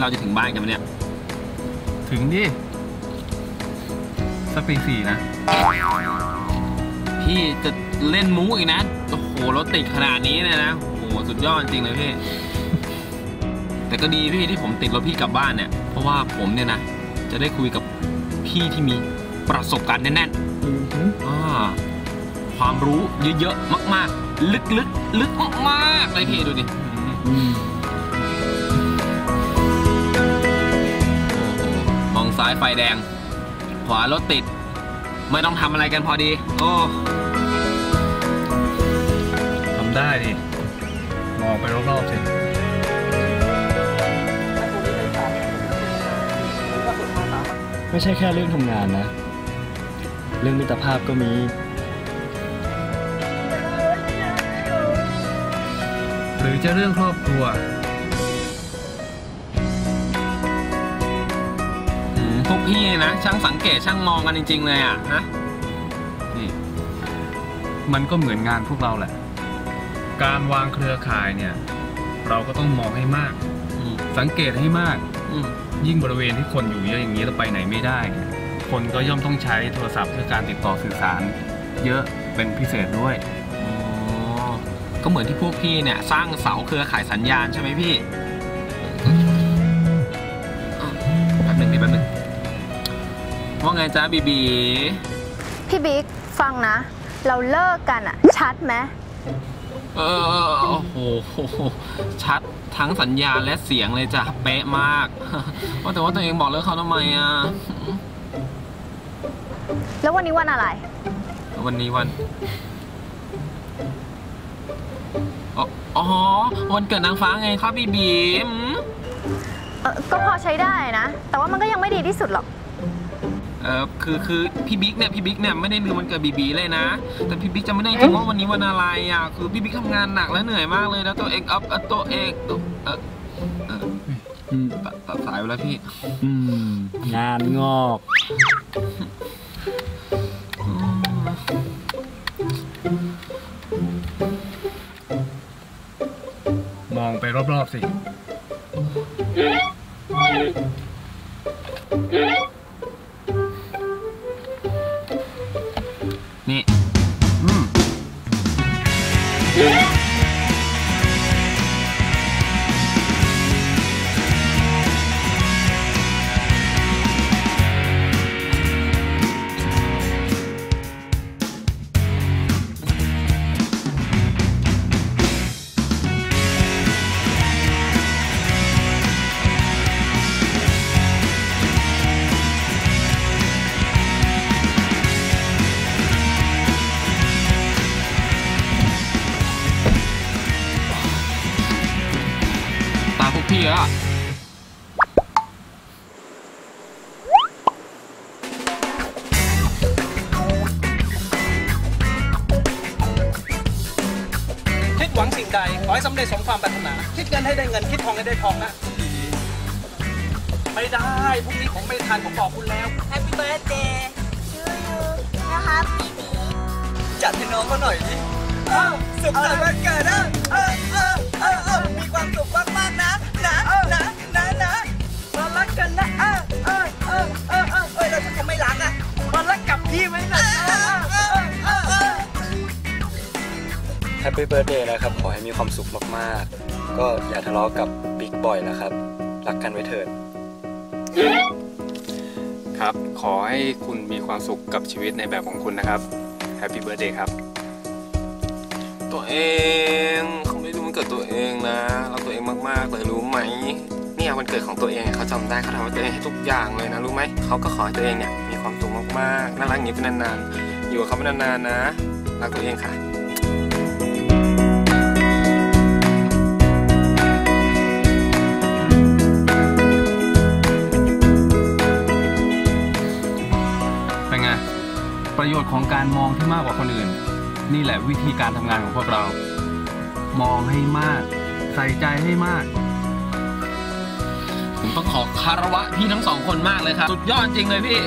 เราจะถึงบ้านกันไหมเนี่ย ถึงดิสักตีสี่นะ พี่จะเล่นมุกอีกนะ โอ้โห รถติดขนาดนี้เนี่ยนะ โอ้โห สุดยอดจริงเลยพี่ แต่ก็ดีพี่ที่ผมติดรถพี่กลับบ้านเนี่ย เพราะว่าผมเนี่ยนะ จะได้คุยกับพี่ที่มีประสบการณ์แน่นๆอ่าความรู้เยอะๆ มาก ๆ ลึกๆ ลึกมากๆเลยพี่ดูดิายไฟแดง ขวารถติด ไม่ต้องทำอะไรกันพอดี โอ้ทำได้ดิมองไปรอบๆสิไม่ใช่แค่เรื่องทำงานนะ เรื่องมิตรภาพก็มีหรือจะเรื่องครอบครัว อืมพวกพี่นะ ช่างสังเกตช่างมองกันจริง ๆ เลยอะนะนี่มันก็เหมือนงานพวกเราแหละ การวางเครือข่ายเนี่ย เราก็ต้องมองให้มาก อืมสังเกตให้มาก อืมยิ่งบริเวณที่คนอยู่เยอะอย่างนี้เราไปไหนไม่ได้เนี่ยคนก็ย่อมต้องใช้โทรศัพท์เพื่อการติดต่อสื่อสาร เยอะเป็นพิเศษด้วย อ๋อก็เหมือนที่พวกพี่เนี่ย สร้างเสาเครือข่ายสัญญาณใช่ไหมพี่อะแป๊บหนึ่งพี่แป๊บหนึ่ง ว่าไงจ๊ะบีบี พี่บิ๊กฟังนะ เราเลิกกันอะชัดไหมเออโอ้โห ชัดทั้งสัญญาณและเสียงเลยจ้ะ เป๊ะมาก ว่าแต่ว่าตัวเองบอกเลิกเขาทำไมอะ แล้ววันนี้วันอะไร วันนี้วัน อ๋ออ๋อวันเกิดนางฟ้าไงครับบีบีมเออก็พอใช้ได้นะ แต่ว่ามันก็ยังไม่ดีที่สุดหรอก เออคือคือพี่บิ๊กเนี่ยพี่บิ๊กเนี่ยไม่ได้ลืมวันเกิดบีบีเลยนะ แต่พี่บิ๊กจะไม่ได้จริงว่าวันนี้วันอะไรอะคือพี่บิ๊กทำงานหนักและเหนื่อยมากเลยแล้วตัวเองอัพเอ่อตัวเองเออเอออืมตัดตัดสายไปแล้วพี่ อืม งานงอกมองไปรอบๆสิ ตาพวกพี่แล้วอะคิดหวังสิ่งใด ขอให้สำเร็จสมความปรารถนา คิดเงินให้ได้เงิน คิดทองให้ได้ทองนะ ไม่ได้ พรุ่งนี้ผมไม่ทานผมบอกคุณแล้ว Happy birthday to you นะครับบีบีจัดให้น้องเขาหน่อยดิเออสุขสันต์วันเกิด ปปี้เบิร์ดเดย์นะครับ ขอให้มีความสุขมากๆ ก็อย่าทะเลาะกับบิ๊กบ่อยนะครับ รักกันไว้เถิด ครับ ขอให้คุณมีความสุขกับชีวิตในแบบของคุณนะครับแฮปปี้เบิร์ดเดย์ครับ ตัวเองเขาไม่รู้มันเกิดตัวเองนะรักตัวเองมากๆเลยรู้ไหมเนี่ยวันเกิดของตัวเองเขาจำได้เขาทำให้ตัวเองให้ทุกอย่างเลยนะรู้ไหมเขาก็ขอให้ตัวเองเนี่ยมีความสุขมากๆน่ารักอย่างนี้เป็นนานๆอยู่กับเขาเป็นนานๆนะรักตัวเองค่ะ ของการมองที่มากกว่าคนอื่น นี่แหละวิธีการทำงานของพวกเรา มองให้มาก ใส่ใจให้มาก ผมต้องขอคารวะพี่ทั้งสองคนมากเลยครับ สุดยอดจริงเลยพี่